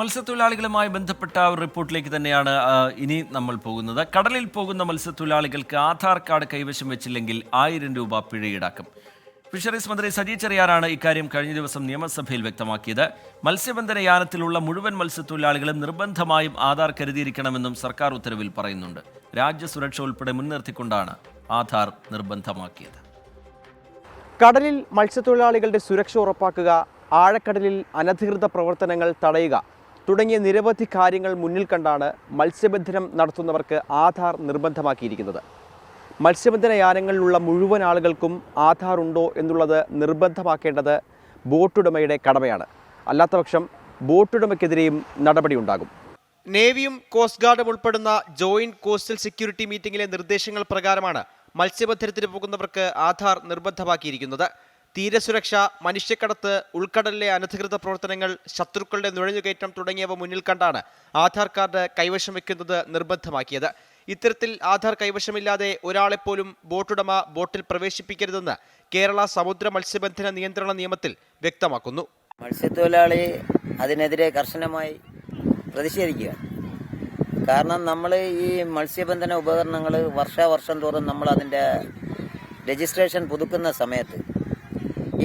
മത്സ്യത്തൊഴിലാളികളുമായി ബന്ധപ്പെട്ട ഒരു റിപ്പോർട്ടിലേക്ക് തന്നെയാണ് ഇനി നമ്മൾ പോകുന്നത്. കടലിൽ പോകുന്ന മത്സ്യത്തൊഴിലാളികൾക്ക് ആധാർ കാർഡ് കൈവശം വെച്ചില്ലെങ്കിൽ ആയിരം രൂപ പിഴ ഈടാക്കും ഫിഷറീസ് മന്ത്രി സജി ചെറിയാനാണ് ഇക്കാര്യം കഴിഞ്ഞ ദിവസം നിയമസഭയിൽ വ്യക്തമാക്കിയത്. മത്സ്യബന്ധന യാനത്തിലുള്ള മുഴുവൻ മത്സ്യത്തൊഴിലാളികളും നിർബന്ധമായും ആധാർ കരുതിയിരിക്കണമെന്നും സർക്കാർ ഉത്തരവിൽ പറയുന്നുണ്ട്. രാജ്യസുരക്ഷ ഉൾപ്പെടെ മുൻനിർത്തിക്കൊണ്ടാണ് ആധാർ നിർബന്ധമാക്കിയത്. കടലിൽ മത്സ്യത്തൊഴിലാളികളുടെ സുരക്ഷ ഉറപ്പാക്കുക ആഴക്കടലിൽ അനധികൃത പ്രവർത്തനങ്ങൾ തടയുക തുടങ്ങിയ നിരവധി കാര്യങ്ങൾ മുന്നിൽ കണ്ടാണ് മത്സ്യബന്ധനം നടത്തുന്നവർക്ക് ആധാർ നിർബന്ധമാക്കിയിരിക്കുന്നത്. മത്സ്യബന്ധന യാനങ്ങളിലുള്ള മുഴുവൻ ആളുകൾക്കും ആധാർ ഉണ്ടോ എന്നുള്ളത് നിർബന്ധമാക്കേണ്ടത് ബോട്ടുടമയുടെ കടമയാണ്. അല്ലാത്തപക്ഷം ബോട്ടുടമയ്ക്കെതിരെയും നടപടിയുണ്ടാകും. നേവിയും കോസ്റ്റ് ഗാർഡും ഉൾപ്പെടുന്ന ജോയിന്റ് കോസ്റ്റൽ സെക്യൂരിറ്റി മീറ്റിംഗിലെ നിർദ്ദേശങ്ങൾ പ്രകാരമാണ് മത്സ്യബന്ധനത്തിന് പോകുന്നവർക്ക് ആധാർ നിർബന്ധമാക്കിയിരിക്കുന്നത്. തീരസുരക്ഷ മനുഷ്യക്കടത്ത് ഉൾക്കടലിലെ അനധികൃത പ്രവർത്തനങ്ങൾ ശത്രുക്കളുടെ നുഴഞ്ഞുകയറ്റം തുടങ്ങിയവ മുന്നിൽ കണ്ടാണ് ആധാർ കാർഡ് കൈവശം വെക്കുന്നത് നിർബന്ധമാക്കിയത്. ഇത്തരത്തിൽ ആധാർ കൈവശമില്ലാതെ ഒരാളെപ്പോലും ബോട്ടുടമ ബോട്ടിൽ പ്രവേശിപ്പിക്കരുതെന്ന് കേരള സമുദ്ര മത്സ്യബന്ധന നിയന്ത്രണ നിയമത്തിൽ വ്യക്തമാക്കുന്നു. മത്സ്യത്തൊഴിലാളി അതിനെതിരെ കർശനമായി പ്രതിഷേധിക്കുക. കാരണം നമ്മൾ ഈ മത്സ്യബന്ധന ഉപകരണങ്ങൾ വർഷാവർഷം തോറും നമ്മൾ അതിന്റെ രജിസ്ട്രേഷൻ പുതുക്കുന്ന സമയത്ത്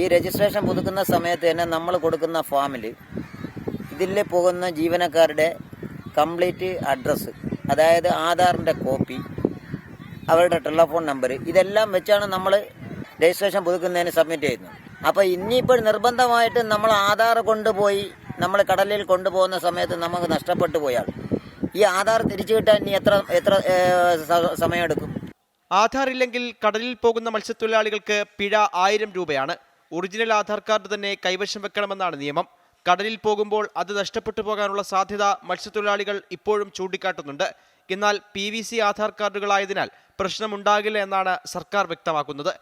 ഈ രജിസ്ട്രേഷൻ പുതുക്കുന്ന സമയത്ത് തന്നെ നമ്മൾ കൊടുക്കുന്ന ഫാമിൽ ഇതിൽ പോകുന്ന ജീവനക്കാരുടെ കംപ്ലീറ്റ് അഡ്രസ്സ് അതായത് ആധാറിന്റെ കോപ്പി അവരുടെ ടെലിഫോൺ നമ്പർ ഇതെല്ലാം വെച്ചാണ് നമ്മൾ രജിസ്ട്രേഷൻ പുതുക്കുന്നതിന് സബ്മിറ്റ് ചെയ്യുന്നത്. അപ്പോൾ ഇനിയിപ്പോൾ നിർബന്ധമായിട്ട് നമ്മൾ ആധാർ കൊണ്ടുപോയി നമ്മൾ കടലിൽ കൊണ്ടുപോകുന്ന സമയത്ത് നമുക്ക് നഷ്ടപ്പെട്ടു പോയാൽ ഈ ആധാർ തിരിച്ചു കിട്ടാൻ ഇനി എത്ര എത്ര സമയമെടുക്കും? ആധാർ ഇല്ലെങ്കിൽ കടലിൽ പോകുന്ന മത്സ്യത്തൊഴിലാളികൾക്ക് പിഴ ആയിരം രൂപയാണ്. ഒറിജിനൽ ആധാർ കാർഡ് തന്നെ കൈവശം വെക്കണമെന്നാണ് നിയമം. കടലിൽ പോകുമ്പോൾ അത് നഷ്ടപ്പെട്ടു പോകാനുള്ള സാധ്യത മത്സ്യത്തൊഴിലാളികൾ ഇപ്പോഴും ചൂണ്ടിക്കാട്ടുന്നുണ്ട്. എന്നാൽ പി വി സി ആധാർ കാർഡുകളായതിനാൽ പ്രശ്നമുണ്ടാകില്ല എന്നാണ് സർക്കാർ വ്യക്തമാക്കുന്നത്.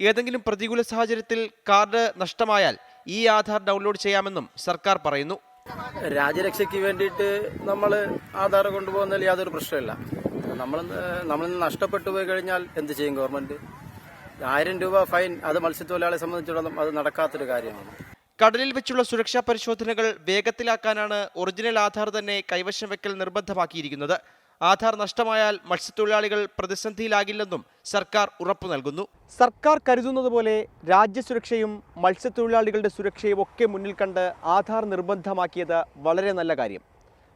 ഏതെങ്കിലും പ്രതികൂല സാഹചര്യത്തിൽ കാർഡ് നഷ്ടമായാൽ ഈ ആധാർ ഡൗൺലോഡ് ചെയ്യാമെന്നും സർക്കാർ പറയുന്നു. രാജ്യരക്ഷയ്ക്ക് വേണ്ടിയിട്ട് നമ്മൾ ആധാർ കൊണ്ടുപോകുന്നതിൽ യാതൊരു പ്രശ്നമില്ല നമ്മൾ നമ്മൾ നഷ്ടപ്പെട്ടു പോയി കഴിഞ്ഞാൽ എന്ത് ചെയ്യും ഗവൺമെന്റ്? ആയിരം രൂപ ഫൈൻ അത് മത്സ്യത്തൊഴിലാളിയെ സംബന്ധിച്ചിടത്തോളം അത് നടക്കാത്തൊരു കാര്യമാണ്. കടലിൽ വെച്ചുള്ള സുരക്ഷാ പരിശോധനകൾ വേഗത്തിലാക്കാനാണ് ഒറിജിനൽ ആധാർ തന്നെ കൈവശം വെക്കൽ നിർബന്ധമാക്കിയിരിക്കുന്നത്. ആധാർ നഷ്ടമായാൽ മത്സ്യത്തൊഴിലാളികൾ പ്രതിസന്ധിയിലാകില്ലെന്നും സർക്കാർ ഉറപ്പു നൽകുന്നു. സർക്കാർ കരുതുന്നത് പോലെ രാജ്യസുരക്ഷയും മത്സ്യത്തൊഴിലാളികളുടെ സുരക്ഷയും ഒക്കെ മുന്നിൽ കണ്ട് ആധാർ നിർബന്ധമാക്കിയത് വളരെ നല്ല കാര്യം.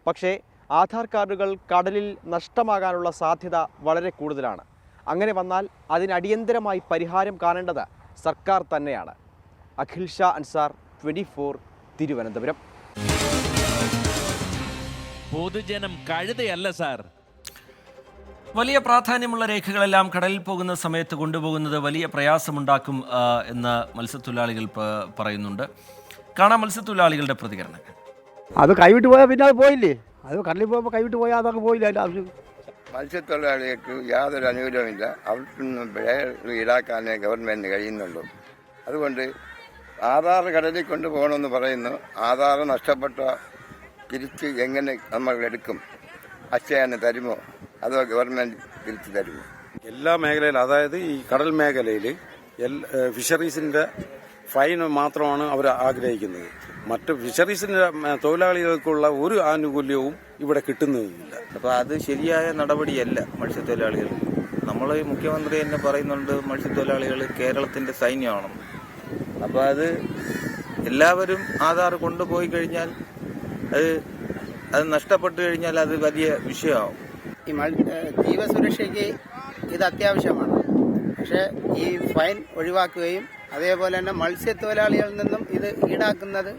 പക്ഷേ ആധാർ കാർഡുകൾ കടലിൽ നഷ്ടമാകാനുള്ള സാധ്യത വളരെ കൂടുതലാണ്. അങ്ങനെ വന്നാൽ അതിനടിയന്തരമായി പരിഹാരം കാണേണ്ടത് സർക്കാർ തന്നെയാണ്. Akhil Shah Ansar twenty four Thiruvananthapuram. പൊതുജനം കഴുതയല്ല സാർ. വലിയ പ്രാധാന്യമുള്ള രേഖകളെല്ലാം കടലിൽ പോകുന്ന സമയത്ത് കൊണ്ടുപോകുന്നത് വലിയ പ്രയാസമുണ്ടാക്കും എന്ന് മത്സ്യത്തൊഴിലാളികൾ പറയുന്നുണ്ട്. കാണാം മത്സ്യത്തൊഴിലാളികളുടെ പ്രതികരണം അത് കൈവിട്ട് പോയാൽ പിന്നെ അത് പോയില്ലേ? അത് കടലിൽ പോകുമ്പോൾ കൈവിട്ട് പോയാൽ അതങ്ങ് പോയില്ല? അതിന്റെ ആവശ്യം മത്സ്യത്തൊഴിലാളികൾക്ക് യാതൊരു അനുകൂലവുമില്ല. അവർക്ക് നിന്നും പിഴകൾ ഈടാക്കാനേ ഗവൺമെന്റിന് കഴിയുന്നുള്ളൂ. അതുകൊണ്ട് ആധാർ കടലിൽ കൊണ്ടുപോകണമെന്ന് പറയുന്നു. ആധാർ നഷ്ടപ്പെട്ട തിരിച്ച് എങ്ങനെ നമ്മൾ എടുക്കും? അക്ഷയന് തരുമോ? അതോ ഗവൺമെന്റ് തിരിച്ചു തരുമോ? എല്ലാ മേഖലയിലും അതായത് ഈ കടൽ മേഖലയിൽ ഫിഷറീസിന്റെ ഫൈൻ മാത്രമാണ് അവർ ആഗ്രഹിക്കുന്നത്. മറ്റ് ഫിഷറീസിന്റെ തൊഴിലാളികൾക്കുള്ള ഒരു ആനുകൂല്യവും ഇവിടെ കിട്ടുന്നില്ല അപ്പോൾ അത് ശരിയായ നടപടിയല്ല മത്സ്യത്തൊഴിലാളികൾ. നമ്മൾ മുഖ്യമന്ത്രി തന്നെ പറയുന്നുണ്ട് മത്സ്യത്തൊഴിലാളികൾ കേരളത്തിന്റെ സൈന്യമാണെന്ന് അപ്പോൾ അത് എല്ലാവരും ആധാർ കൊണ്ടുപോയി കഴിഞ്ഞാൽ അത് അത് നഷ്ടപ്പെട്ടു കഴിഞ്ഞാൽ അത് വലിയ വിഷയമാവും. ഈ ജീവസുരക്ഷയ്ക്ക് ഇത് അത്യാവശ്യമാണ്. പക്ഷേ ഈ ഫൈൻ ഒഴിവാക്കുകയും അതേപോലെ തന്നെ മത്സ്യത്തൊഴിലാളികളിൽ നിന്നും ഇത് ഈടാക്കുന്നത്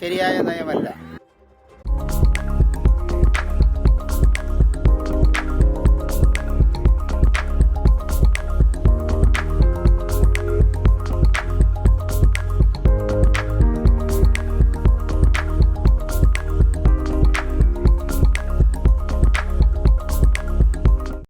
ശരിയായ നയമല്ല.